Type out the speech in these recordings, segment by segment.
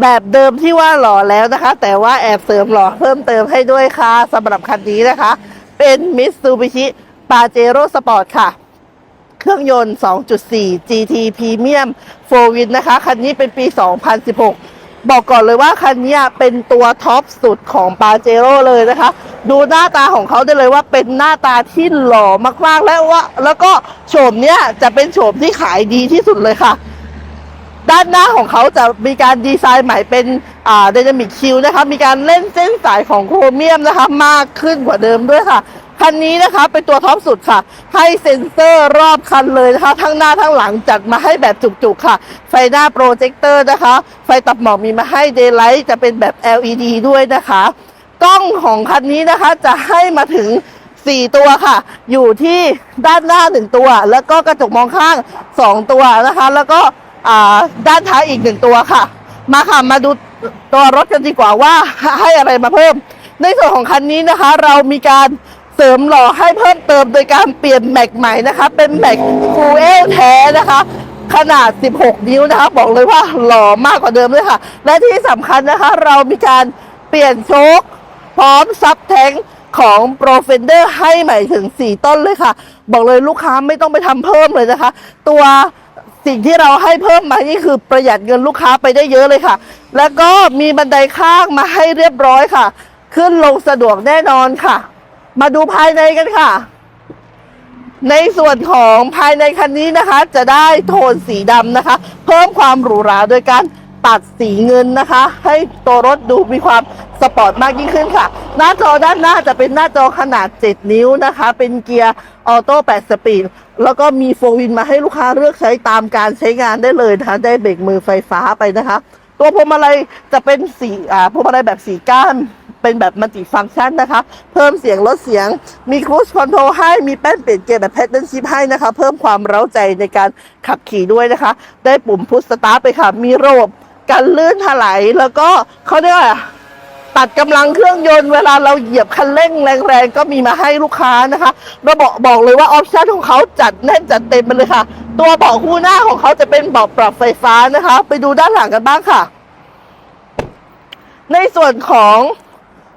แบบเดิมที่ว่าหล่อแล้วนะคะ แต่ว่าแอบเสริมหล่อเพิ่มเติมให้ด้วยค่ะสำหรับคันนี้นะคะ เป็น Mitsubishi Pajero Sport ค่ะ เครื่องยนต์ 2.4 GT Premium 4 Win นะคะ คันนี้เป็นปี 2016 บอกก่อนเลยว่าคันนี้เป็นตัวท็อปสุดของ Pajero เลยนะคะ ดูหน้าตาของเขาได้เลยว่าเป็นหน้าตาที่หล่อมากๆ แล้วว่า แล้วก็โฉมเนี้ยจะเป็นโฉมที่ขายดีที่สุดเลยค่ะ ด้านหน้าของเขาจะมีการดีไซน์ใหม่เป็นอ่า Dynamic Q นะคะมีการเล่นเส้นสายของโครเมียมนะคะมากขึ้นกว่าเดิมด้วยค่ะคันนี้นะคะเป็นตัวท็อปสุดค่ะ ให้เซ็นเซอร์รอบคันเลยนะคะ ทั้งหน้าทั้งหลังจัดมาให้แบบจุกๆค่ะ ไฟหน้าโปรเจคเตอร์นะคะ ไฟตับหมอกมีมาให้ Daylight จะเป็นแบบ LED ด้วยนะคะ กล้องของคันนี้นะคะจะให้มาถึง 4 ตัวค่ะ อยู่ที่ด้านหน้า 1 ตัว แล้วก็กระจกมองข้าง 2 ตัวนะคะ แล้วก็ ด้านท้ายอีก1ตัวค่ะ มาค่ะมาดูตัวรถกันดีกว่าว่าให้อะไรมาเพิ่ม ในส่วนของคันนี้นะคะ เรามีการเสริมหล่อให้เพิ่มเติมโดยการเปลี่ยนแม็กใหม่นะคะ เป็นแม็กฟูเอลแท้นะคะ ขนาด 16 นิ้วนะคะ บอกเลยว่าหล่อมากกว่าเดิมเลยค่ะ และที่สำคัญนะคะ เรามีการเปลี่ยนโชคพร้อมซับแทงของ Pro Fender ให้ใหม่ถึง 4 ต้นเลยค่ะ บอกเลยลูกค้าไม่ต้องไปทำเพิ่มเลยนะคะ ตัว สิ่งที่เราให้เพิ่มมานี่คือประหยัดเงินลูกค้าไปได้เยอะเลยค่ะ แล้วก็มีบันไดข้างมาให้เรียบร้อยค่ะ ขึ้นลงสะดวกแน่นอนค่ะ มาดูภายในกันค่ะ ในส่วนของภายในคันนี้นะคะ จะได้โทนสีดำนะคะ เพิ่มความหรูหราโดยการตัดสีเงินนะคะ ให้ตัวรถดูมีความสปอร์ตมากยิ่งขึ้นค่ะ หน้าจอด้านหน้าจะเป็นหน้าจอขนาด 7 นิ้วนะคะ เป็นเกียร์ออโต้8สปีด แล้วก็มีโฟวินมาให้ลูกค้าเลือกใช้ตามการใช้งานได้เลยนะคะ ได้เบรกมือไฟฟ้าไปนะคะ ตัวพวงมาลัยจะเป็นสีอ่าพวงมาลัยแบบสีก้านเป็นแบบมัลติฟังก์ชันนะคะ เพิ่มเสียงลดเสียง มีครู i คอนโทรลให้ มีแป้นเปลี่ยนเกียร์แบบแพทเทิร์นชิพให้นะคะ เพิ่มความเร้าใจในการขับขี่ด้วยนะคะ ได้ปุ่มพุชสตาร์ทไปค่ะ มีระบบกันลื่นถลายแล้วก็เขาเรียกว่า ตัดกำลังเครื่องยนต์เวลาเราเหยียบคันเร่งแรงๆก็มีมาให้ลูกค้านะคะระบบบอกเลยว่าออปชั่นของเขาจัดแน่นจัดเต็มไปเลยค่ะ ตัวเบาะคู่หน้าของเขาจะเป็นเบาะปรับไฟฟ้านะคะ ไปดูด้านหลังกันบ้างค่ะ ในส่วนของ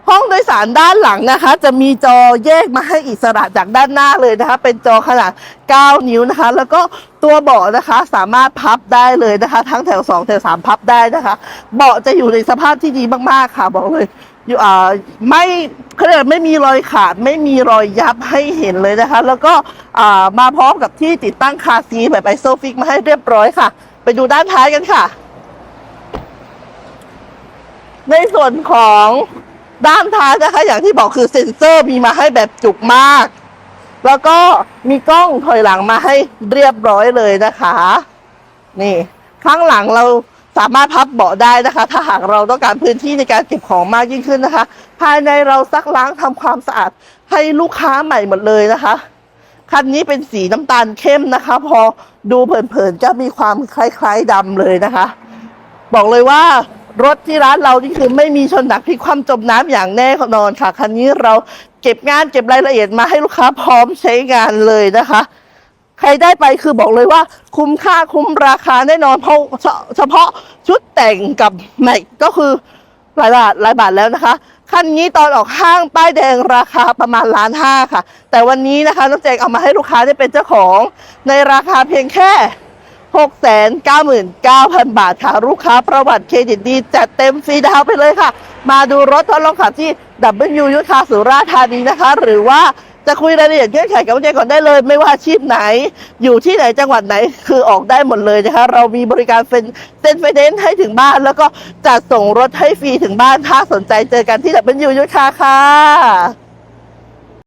ห้องโดยสารด้านหลังนะคะ จะมีจอแยกมาให้อิสระจากด้านหน้าเลยนะคะ เป็นจอขนาด 9 นิ้วนะคะ แล้วก็ตัวเบาะนะคะสามารถพับได้เลยนะคะ ทั้งแถว 2 แถว 3 พับได้นะคะ เบาะจะอยู่ในสภาพที่ดีมากๆค่ะบอกเลยอยู่อ่าไม่เขาเรียกไม่มีรอยขาดไม่มีรอยยับให้เห็นเลยนะคะ แล้วก็อ่ามาพร้อมกับที่ติดตั้งคาซีแบบไอโซฟิกมาให้เรียบร้อยค่ะ ไปดูด้านท้ายกันค่ะ ในส่วนของ ด้านท้ายนะคะ อย่างที่บอกคือเซ็นเซอร์มีมาให้แบบจุกมาก แล้วก็มีกล้องถอยหลังมาให้เรียบร้อยเลยนะคะ นี่ข้างหลังเราสามารถพับเบาะได้นะคะ ถ้าหากเราต้องการพื้นที่ในการเก็บของมากยิ่งขึ้นนะคะ ภายในเราซักล้างทำความสะอาดให้ลูกค้าใหม่หมดเลยนะคะคันนี้เป็นสีน้ำตาลเข้มนะคะ พอดูเผินๆจะมีความคล้ายๆดำเลยนะคะ บอกเลยว่า รถที่ร้านเรานี่คือไม่มีชนหนักพลิกคว่ำจมน้ำอย่างแน่นอนค่ะ คันนี้เราเก็บงานเก็บรายละเอียดมาให้ลูกค้าพร้อมใช้งานเลยนะคะ ใครได้ไปคือบอกเลยว่า คุ้มค่าคุ้มราคาแน่นอนเพราะเฉเฉพาะชุดแต่งกับแม็กก็คือหลายบาทหลายบาทแล้วนะคะคันนี้ตอนออกห้างป้ายแดงราคาประมาณล้านห้าค่ะ แต่วันนี้นะคะน้องแจงเอามาให้ลูกค้าได้เป็นเจ้าของ ในราคาเพียงแค่ 699,000 บาทค่ะ ลูกค้าประวัติเครดิตดีจัดเต็มฟรีดาวไปเลยค่ะ มาดูรถทดลองขับที่ W ยุทธาสุราษฎร์ธานีนะคะ หรือว่าจะคุยรายละเอียดเงื่อนไขกับน้องแจก่อนได้เลย ไม่ว่าอาชีพไหน อยู่ที่ไหนจังหวัดไหนคือออกได้หมดเลยนะคะเรามีบริการเซ็นเซ็นไฟแนนซ์ให้ถึงบ้าน แล้วก็จัดส่งรถให้ฟรีถึงบ้านถ้าสนใจเจอกันที่ W ยุทธาค่ะ